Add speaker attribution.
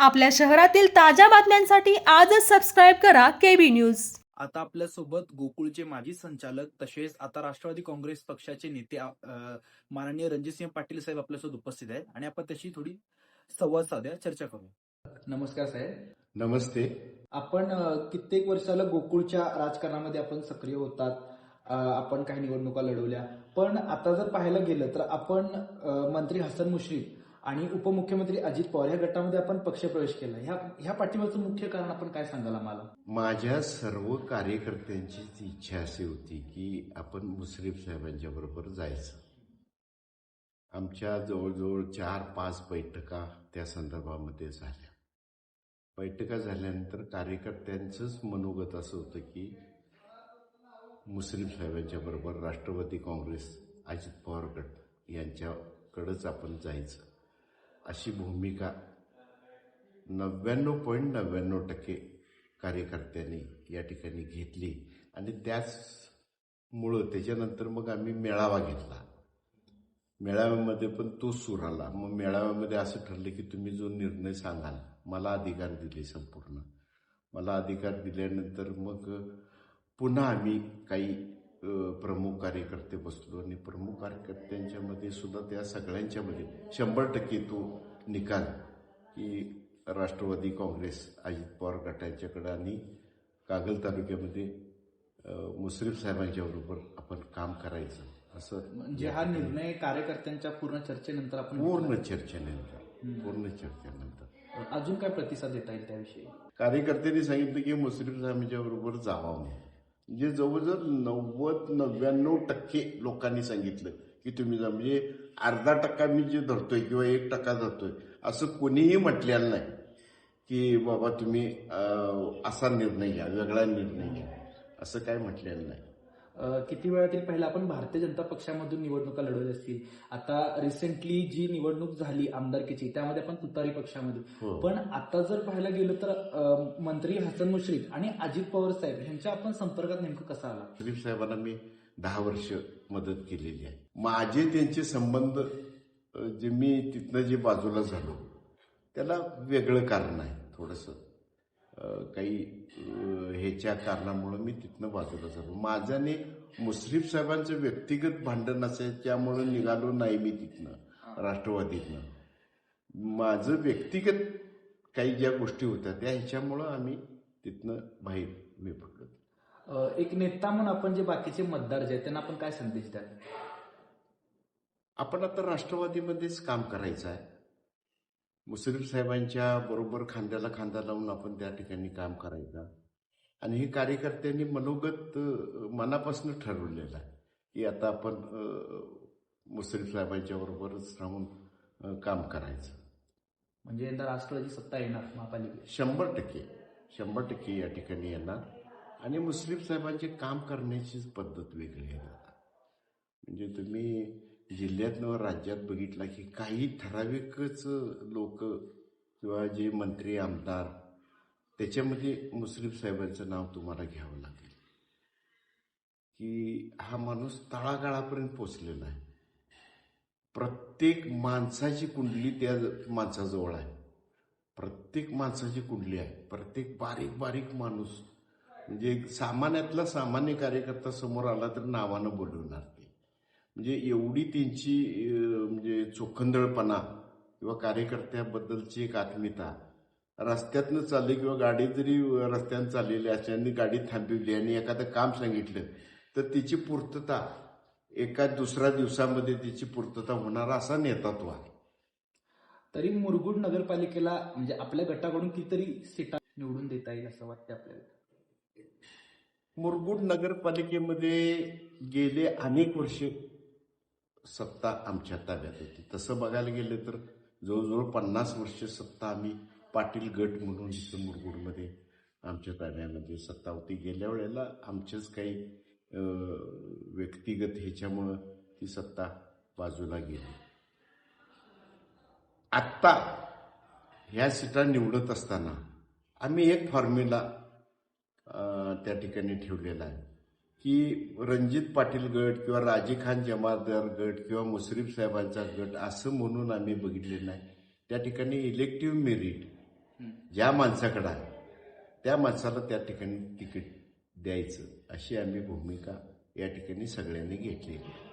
Speaker 1: आपल्या शहरातील ताज्या बातम्यांसाठी आजच सबस्क्राईब करा केबी न्यूज
Speaker 2: आता आपल्यासोबत गोकुळचे माजी संचालक तसेच आता राष्ट्रवादी काँग्रेस पक्षाचे नेते अ, माननीय रणजितसिंह पाटील साहेब आपल्यासोबत उपस्थित आहेत आणि आपण त्याची थोडी संवाद साध्या चर्चा करू नमस्कार साहेब.
Speaker 3: नमस्ते.
Speaker 2: आपण अ, कित्येक वर्षाला गोकुळच्या राजकारणामध्ये आपण सक्रिय होतात. अ, आपण काही निवडणुका लढवल्या. पण आता जर पाहायला गेलं तर आपण अ, मंत्री हसन मुश्रीफ आणि उपमुख्यमंत्री अजित पवार या गटामध्ये आपण पक्षप्रवेश केला. ह्या ह्या पाठिंब्याचं मुख्य कारण आपण काय सांगाल आम्हाला?
Speaker 3: माझ्या सर्व कार्यकर्त्यांची इच्छा अशी होती की आपण मुश्रीफ साहेबांच्या बरोबर जायचं. आमच्या जवळजवळ चार पाच बैठका त्या संदर्भामध्ये झाल्या. बैठका झाल्यानंतर कार्यकर्त्यांचंच मनोगत असं होतं की मुश्रीफ साहेबांच्या बरोबर राष्ट्रवादी काँग्रेस अजित पवार गट यांच्याकडंच आपण जायचं. अशी भूमिका नव्याण्णव पॉईंट नव्याण्णव टक्के कार्यकर्त्यांनी या ठिकाणी घेतली. आणि त्याचमुळं त्याच्यानंतर मग आम्ही मेळावा घेतला. मेळाव्यामध्ये पण तो सूर आला. मग मेळाव्यामध्ये असं ठरलं की तुम्ही जो निर्णय सांगाल मला अधिकार दिले संपूर्ण. मला अधिकार दिल्यानंतर मग पुन्हा आम्ही काही प्रमुख कार्यकर्ते बसलो आणि प्रमुख कार्यकर्त्यांच्यामध्ये सुद्धा त्या सगळ्यांच्यामध्ये शंभर टक्के तो निकाल की राष्ट्रवादी काँग्रेस अजित पवार गटांच्याकडं आणि कागल तालुक्यामध्ये मुश्रीफ साहेबांच्या बरोबर आपण काम करायचं असं
Speaker 2: म्हणजे हा निर्णय कार्यकर्त्यांच्या पूर्ण चर्चेनंतर आपण
Speaker 3: पूर्ण चर्चेनंतर पूर्ण चर्चेनंतर.
Speaker 2: अजून काय प्रतिसाद देता येईल त्याविषयी?
Speaker 3: कार्यकर्त्यांनी सांगितलं की मुश्रीफ साहेबांच्या बरोबर जावा म्हणून. म्हणजे जवळजवळ नव्वद नव्याण्णव टक्के लोकांनी सांगितलं की तुम्ही जा म्हणजे अर्धा टक्का मी जे धरतोय किंवा एक टक्का धरतोय असं कोणीही म्हटलेलं नाही की बाबा तुम्ही असा निर्णय घ्या वेगळा निर्णय घ्या असं काय म्हटलेलं नाही.
Speaker 2: किती वेळातील पहिला आपण भारतीय जनता पक्षामधून निवडणुका लढवल्या असतील. आता रिसेंटली जी निवडणूक झाली आमदारकीची त्यामध्ये आपण तुतारी पक्षामध्ये.
Speaker 3: हो.
Speaker 2: पण आता जर पाहायला गेलं तर मंत्री हसन मुश्रीफ आणि अजित पवार साहेब ह्यांच्या आपण संपर्कात नेमकं कसा आला?
Speaker 3: शरीफ साहेबांना मी दहा वर्ष मदत केलेली आहे. माझे त्यांचे संबंध जे मी तिथनं जे बाजूला झालो त्याला वेगळं कारण आहे थोडंसं. काही ह्याच्या कारणामुळं मी तिथनं बाजूला झालो. माझ्याने मुश्रीफ साहेबांचं व्यक्तिगत भांडण असायच्यामुळं निघालो नाही मी तिथनं राष्ट्रवादीतनं. माझं व्यक्तिगत काही ज्या गोष्टी होत्या त्या ह्याच्यामुळं आम्ही तिथनं बाहेर मी पडलो.
Speaker 2: एक नेता म्हणून आपण जे बाकीचे मतदार जे आहेत त्यांना आपण काय संदेश द्याल?
Speaker 3: आपण आता राष्ट्रवादीमध्येच काम करायचं आहे. मुश्रीफ साहेबांच्या बरोबर खांद्याला खांदा लावून आपण त्या ठिकाणी काम करायचं. आणि हे कार्यकर्त्यांनी मनोगत मनापासून ठरवलेलं आहे की आता आपण अ, मुश्रीफ साहेबांच्या बरोबरच राहून काम करायचं.
Speaker 2: म्हणजे यंदा राष्ट्रवादी सत्ता येणार महापालिकेत.
Speaker 3: शंभर टक्के शंभर टक्के या ठिकाणी येणार. आणि मुस्लिम साहेबांचे काम करण्याचीच पद्धत वेगळी आहे. म्हणजे तुम्ही जिल्ह्यातनं राज्यात बघितला की काही ठराविकच लोक किंवा जे मंत्री आमदार त्याच्यामध्ये मुस्लिम साहेबांचं नाव तुम्हाला घ्यावं लागेल. की हा माणूस तळागाळापर्यंत पोचलेला आहे. प्रत्येक माणसाची कुंडली त्या माणसाजवळ आहे. प्रत्येक माणसाची कुंडली आहे. प्रत्येक बारीक बारीक माणूस. म्हणजे सामान्यातला सामान्य कार्यकर्ता समोर आला तर नावानं बोलवणार. म्हणजे एवढी त्यांची म्हणजे चोखंदळपणा किंवा कार्यकर्त्याबद्दलची एक आत्मीयता रस्त्यातनं चालली किंवा गाडी जरी रस्त्यानं चाललेली आणि गाडी थांबवली आणि एखादं काम सांगितलं तर तिची पूर्तता एका दुसऱ्या दिवसामध्ये तिची पूर्तता होणार असा नेतृत्व आहे.
Speaker 2: तरी मुरगुड नगरपालिकेला म्हणजे आपल्या गटाकडून कितीतरी सीटा निवडून देता येईल असं वाटतं आपल्याला?
Speaker 3: मुरगुड नगरपालिकेमध्ये गेले अनेक वर्ष सत्ता आमच्या ताब्यात होती. तसं बघायला गेलं तर जवळजवळ पन्नास वर्ष सत्ता आम्ही पाटील गट म्हणून इथं मुरगुडमध्ये आमच्या ताब्यामध्ये सत्ता होती. गेल्या वेळेला आमचेच काही व्यक्तिगत ह्याच्यामुळं ती सत्ता बाजूला गेली. आत्ता ह्या सीटा निवडत असताना आम्ही एक फॉर्म्युला त्या ठिकाणी ठेवलेला आहे. की रणजित पाटील गट किंवा राजे खान जमादार गट किंवा मुश्रीफ साहेबांचा गट असं म्हणून आम्ही बघितले नाही त्या ठिकाणी इलेक्टिव्ह मेरिट ज्या माणसाकडं आहे त्या माणसाला त्या ठिकाणी तिकीट द्यायचं अशी आम्ही भूमिका या ठिकाणी सगळ्यांनी घेतलेली आहे.